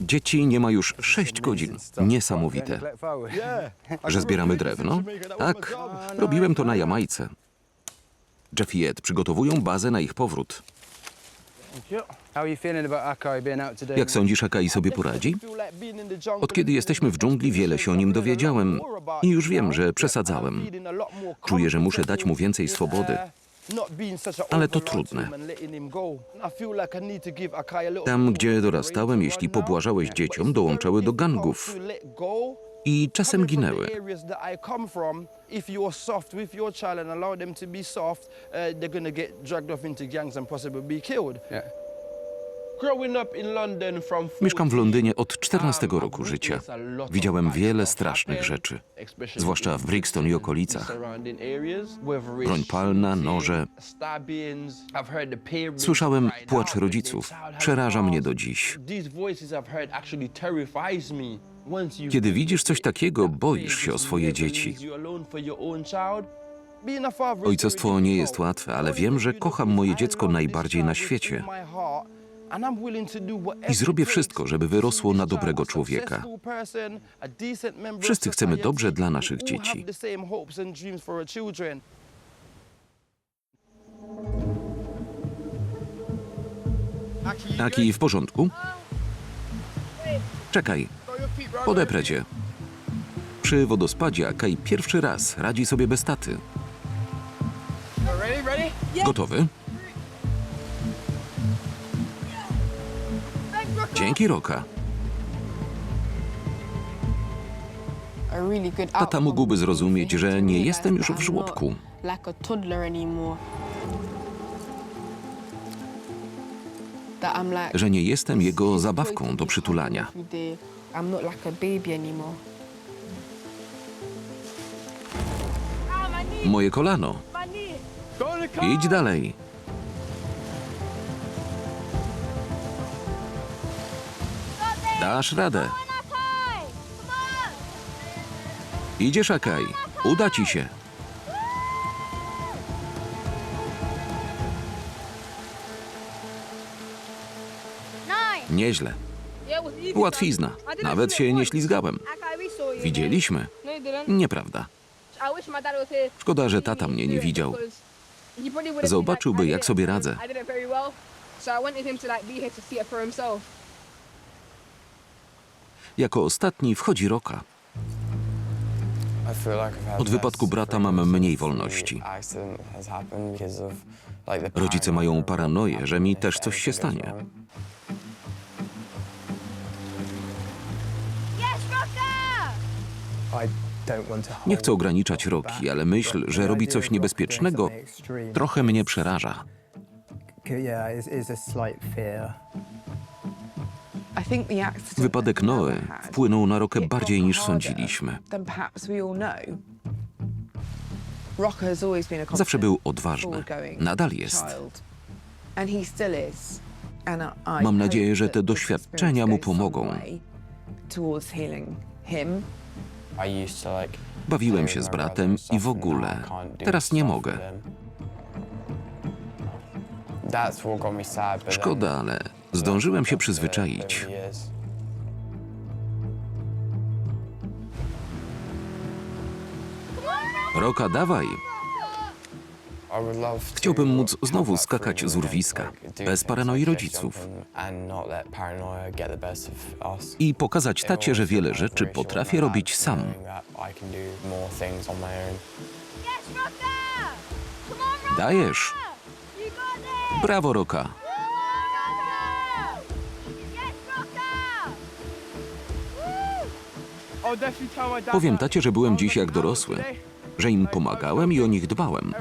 Dzieci nie ma już 6 godzin. Niesamowite. Że zbieramy drewno? Tak, robiłem to na Jamajce. Jeff i Ed przygotowują bazę na ich powrót. Jak sądzisz, Akai sobie poradzi? Od kiedy jesteśmy w dżungli, wiele się o nim dowiedziałem i już wiem, że przesadzałem. Czuję, że muszę dać mu więcej swobody. Ale to trudne. Tam, gdzie dorastałem, jeśli pobłażałeś dzieciom, dołączały do gangów. i czasem ginęły. Mieszkam w Londynie od 14 roku życia. Widziałem wiele strasznych rzeczy, zwłaszcza w Brixton i okolicach. Broń palna, noże. Słyszałem płacz rodziców. Przeraża mnie do dziś. Kiedy widzisz coś takiego, boisz się o swoje dzieci. Ojcostwo nie jest łatwe, ale wiem, że kocham moje dziecko najbardziej na świecie. I zrobię wszystko, żeby wyrosło na dobrego człowieka. Wszyscy chcemy dobrze dla naszych dzieci. Taki w porządku? Czekaj, podeprę cię. Przy wodospadzie Akaj pierwszy raz radzi sobie bez taty. Gotowy? Dzięki, Roka. Tata mógłby zrozumieć, że nie jestem już w żłobku. Że nie jestem jego zabawką do przytulania. Moje kolano. Idź dalej. Dasz radę. Idziesz, Akaj. Uda ci się. Nieźle. Łatwizna. Nawet się nie ślizgałem. Widzieliśmy. Nieprawda. Szkoda, że tata mnie nie widział. Zobaczyłby, jak sobie radzę. Jako ostatni wchodzi Roka. Od wypadku brata mam mniej wolności. Rodzice mają paranoję, że mi też coś się stanie. Nie chcę ograniczać Roki, ale myśl, że robi coś niebezpiecznego, trochę mnie przeraża. Wypadek Noe wpłynął na Rokę bardziej niż sądziliśmy. Zawsze był odważny. Nadal jest. Mam nadzieję, że te doświadczenia mu pomogą. Bawiłem się z bratem i w ogóle. Teraz nie mogę. Szkoda, ale zdążyłem się przyzwyczaić. Roka, dawaj! Chciałbym móc znowu skakać z urwiska, bez paranoi rodziców. I pokazać tacie, że wiele rzeczy potrafię robić sam. Dajesz! Brawo, Roka! Powiem tacie, że byłem dziś jak dorosły, że im pomagałem i o nich dbałem.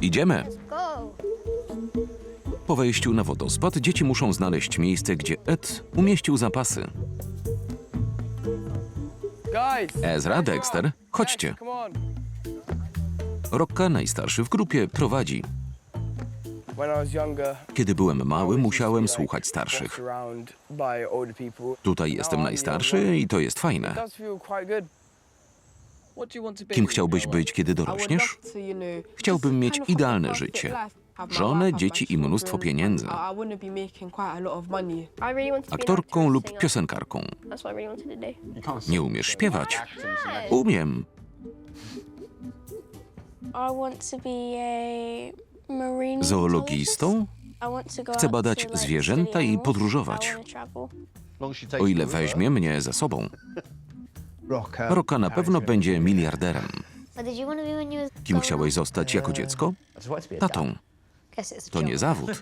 Idziemy! Po wejściu na wodospad dzieci muszą znaleźć miejsce, gdzie Ed umieścił zapasy. Ezra, Dexter, chodźcie. Rocka, najstarszy w grupie, prowadzi. Kiedy byłem mały, musiałem słuchać starszych. Tutaj jestem najstarszy i to jest fajne. Kim chciałbyś być, kiedy dorośniesz? Chciałbym mieć idealne życie. Żonę, dzieci i mnóstwo pieniędzy. Aktorką lub piosenkarką. Nie umiesz śpiewać? Umiem. Zoologistą? Chcę badać zwierzęta i podróżować. O ile weźmie mnie ze sobą. Rocker. Roka na pewno będzie miliarderem. Kim Kim chciałeś zostać jako dziecko? Tatą. To nie zawód.